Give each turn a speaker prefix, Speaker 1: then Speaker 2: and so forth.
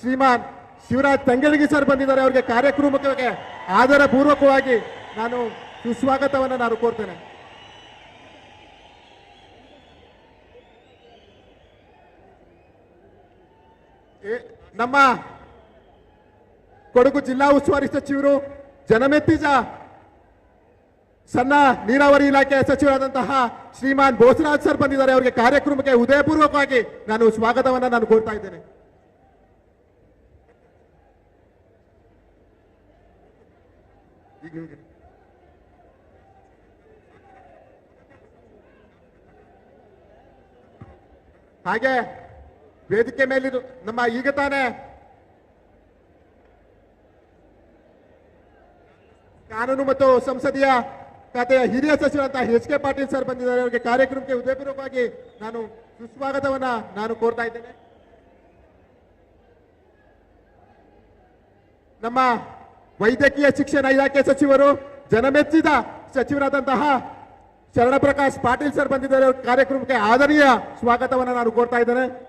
Speaker 1: ಶ್ರೀಮಾನ್ Shivraj Tangadagi sir ಬಂದಿದ್ದಾರೆ ಅವರಿಗೆ ಕಾರ್ಯಕ್ರಮಕ್ಕೆ ಆಧಾರ ಪೂರ್ವಕವಾಗಿ ನಾನು ಸುಸ್ವಾಗತವನ್ನು ನಾನು ಕೋರ್ತೇನೆ. ನಮ್ಮ ಕೊಡಗು ಜಿಲ್ಲಾ ಉಸ್ತುವಾರಿ ಸಚಿವರು ಜನಮೆತ್ತಿಜ ಸಣ್ಣ ನೀರಾವರಿ ಇಲಾಖೆ ಸಚಿವರಾದಂತಹ ಶ್ರೀಮಾನ್ ಬೋಸರಾಜ್ ಸರ್ ಬಂದಿದ್ದಾರೆ. ಅವರಿಗೆ ಕಾರ್ಯಕ್ರಮಕ್ಕೆ ಉದಯಪೂರ್ವಕವಾಗಿ ನಾನು ಸ್ವಾಗತವನ್ನ ನಾನು ಕೋರ್ತಾ ಇದ್ದೇನೆ. ಹಾಗೆ? ವೇದಿಕೆ ಮೇಲಿರು ನಮ್ಮ ಈಗ ತಾನೇ ಕಾನೂನು ಮತ್ತು ಸಂಸದೀಯ ಖಾತೆಯ ಹಿರಿಯ ಸಚಿವರಂತ ಎಚ್ ಕೆ ಪಾಟೀಲ್ ಸರ್ ಬಂದಿದ್ದಾರೆ. ಅವರಿಗೆ ಕಾರ್ಯಕ್ರಮಕ್ಕೆ ಉದಯಪೂರ್ವಕವಾಗಿ ನಾನು ಸುಸ್ವಾಗತವನ್ನ ನಾನು ಕೋರ್ತಾ ಇದ್ದೇನೆ. ನಮ್ಮ ವೈದ್ಯಕೀಯ ಶಿಕ್ಷಣ ಇಲಾಖೆ ಸಚಿವರು ಜನಮೆಚ್ಚಿದ ಸಚಿವರಾದಂತಹ ಶರಣಪ್ರಕಾಶ್ ಪಾಟೀಲ್ ಸರ್ ಬಂದಿದ್ದಾರೆ. ಕಾರ್ಯಕ್ರಮಕ್ಕೆ ಆದರಣೀಯ ಸ್ವಾಗತವನ್ನು ನಾನು ಕೋರ್ತಾ ಇದ್ದೇನೆ.